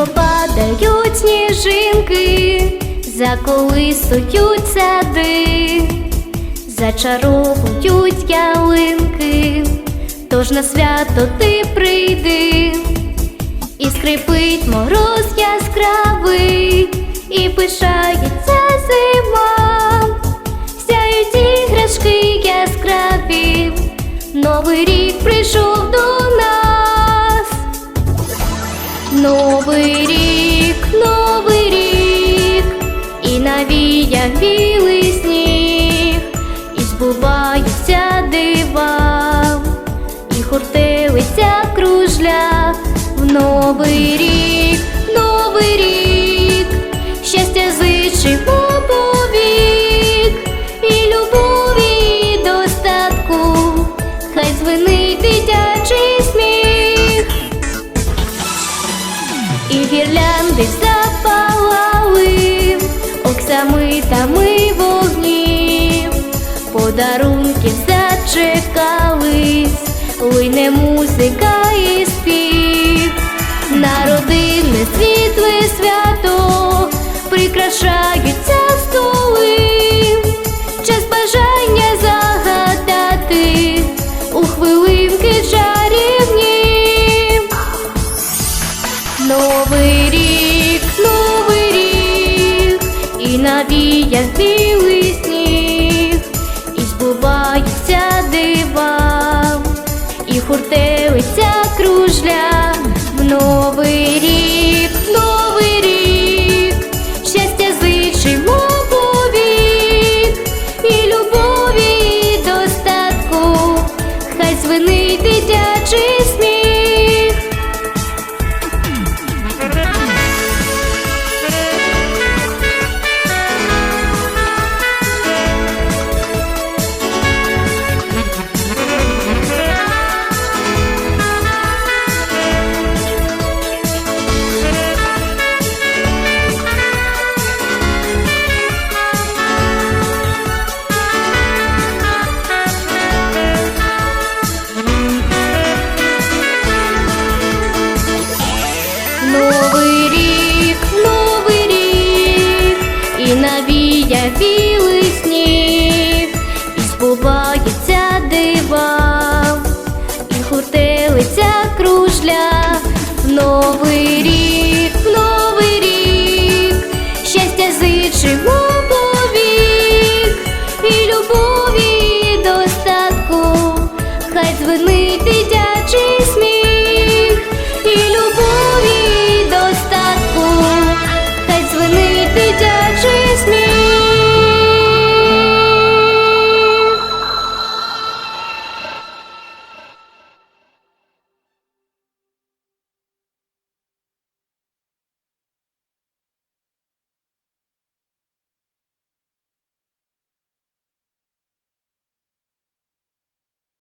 Тихо падають сніжинки, заколисують сади, зачаровують ялинки, тож на свято ти прийди, і скрипить мороз яскравий, і пишається зима, сяють іграшки яскраві, новий рік прийшов до. Новий рік, новий рік, і навіяв білий сніг, і збуваються дива, і хуртелиця кружля в новий рік, гірлянди запалали оксамитами вогнів, подарунки зачекались, лине музика і спів, народине світле свято, прикрашаються столи, і навіяв білий сніг, і збуваються дива, і хуртелиця кружля в новий рік, новий рік, щастя зичимо повік, і любові, і достатку, хай звенить дитячий сміх. білий сніг, і збувається дива, і хуртелиця кружля в новий рік.